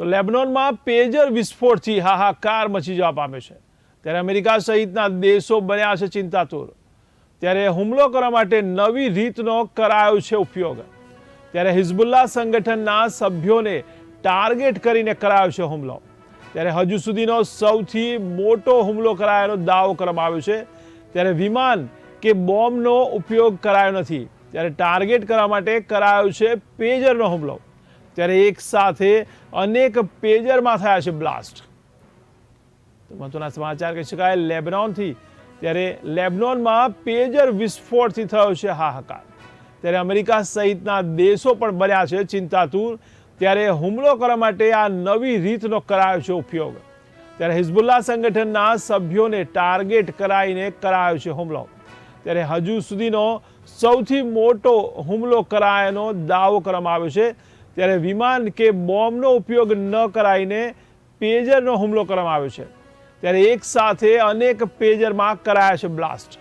તો લેબનોનમાં પેજર વિસ્ફોટથી હાહાકાર મચી જવા પામ્યો છે. ત્યારે અમેરિકા સહિતના દેશો બન્યા છે ચિંતાતુર. ત્યારે હુમલો કરવા માટે નવી રીતનો કરાયો છે ઉપયોગ. ત્યારે હિઝબુલ્લા સંગઠનના સભ્યોને ટાર્ગેટ કરીને કરાયો છે હુમલો. ત્યારે હજુ સુધીનો સૌથી મોટો હુમલો કરાયાનો દાવો કરવામાં આવ્યો છે. ત્યારે વિમાન કે બોમ્બનો ઉપયોગ કરાયો નથી. ત્યારે ટાર્ગેટ કરવા માટે કરાયો છે પેજરનો હુમલો. ત્યારે એક સાથે અનેક પેજરમાં થયા છે બ્લાસ્ટ મહત્વના સમાચાર કહી શકાય, લેબનોનથી ત્યારે લેબનોનમાં પેજર વિસ્ફોટથી થયો છે હાહાકાર. ત્યારે અમેરિકા સહિતના દેશો પણ બન્યા છે ચિંતાતુર. ત્યારે હુમલો કરવા માટે આ નવી રીતનો કરાયો છે ઉપયોગ. ત્યારે હિઝબુલ્લા સંગઠનના સભ્યોને ટાર્ગેટ કરાઈને કરાયો છે હુમલો. ત્યારે હજુ સુધીનો સૌથી મોટો હુમલો કરાયાનો દાવો કરવામાં આવ્યો છે. ત્યારે વિમાન કે બોમ્બનો ઉપયોગ ન કરાઈને પેજરનો હુમલો કરવામાં આવ્યો છે. ત્યારે એક સાથે અનેક પેજરમાં કરાયા છે બ્લાસ્ટ.